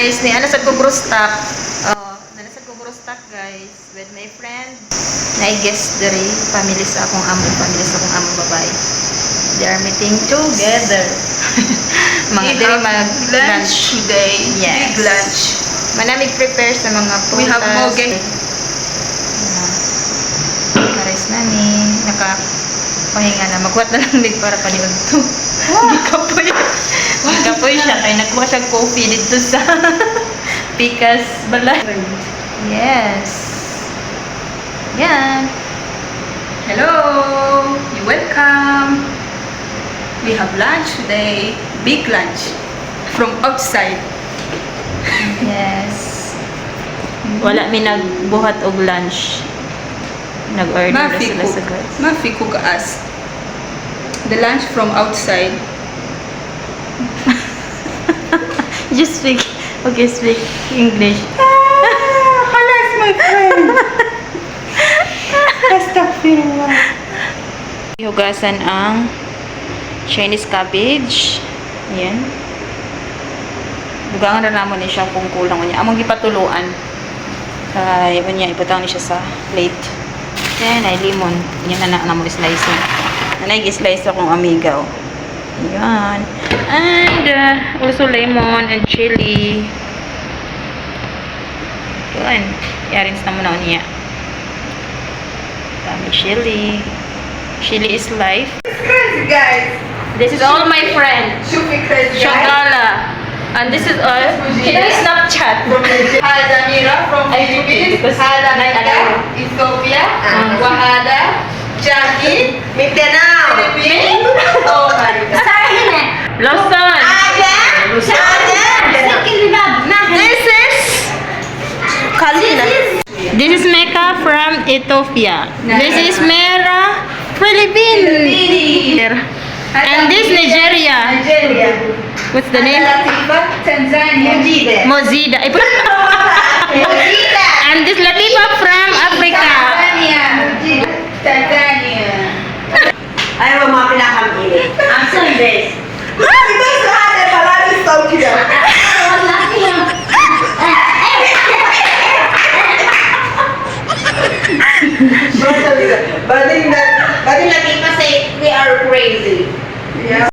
guys, ni ano sa kugrustak. Oh, nana sa kugrustak guys with my friend. Na guest diri, family sa akong amo, family sa akong amo babae. They are meeting together. mga have mag lunch today. Yes. Big lunch. Manamig prepare sa mga prutas. We have moge. Nakares na ni. Naka pahinga na. Magkuhat na lang big para paniod to. Gikapoy. Gikapoy siya. Kaya nagkuha siya coffee dito sa Pikas Balay. Yes. Yan. Hello. You welcome. We have lunch today. Big lunch. From outside. Yes. Wala mi nagbuhat og lunch. Nag-order na sila cook. sa guys. Mafi cook us. The lunch from outside. Just speak. Okay, speak English. Halas, my friend. Astaghfirullah. Hugasan ang Chinese cabbage. Ayan. Dugangan na naman ni siya kung kulang niya. Among gipatuluan. Kaya yun niya, iputang ni siya sa plate. Then, ay limon. Yan na na mo slice na. Nanay, slice akong amigaw. Ayan. And, uh, also lemon and chili. Yun. Yarins na muna niya. Dami chili. Chili is life. Crazy, guys. This is all my friend. Shangala. And this is all. Can I Snapchat? Hi, Zamira from Ay, Philippines. because- Hala, Ay, Naika, ano? Ethiopia. Ah. Wahada, Jackie, Mindanao. Philippines. Oh my God. Lawson. This is Kalina. This is Mecca from Ethiopia. This is Mera, Philippines. And this Nigeria. Nigeria. What's the name? Latifa from Africa. Tanzania. Tanzania. Ayaw mo mga pinakamilit. I'm so impressed. Marami ba yung lahat ay parami sa Tokyo? But in that, but in that, we are crazy.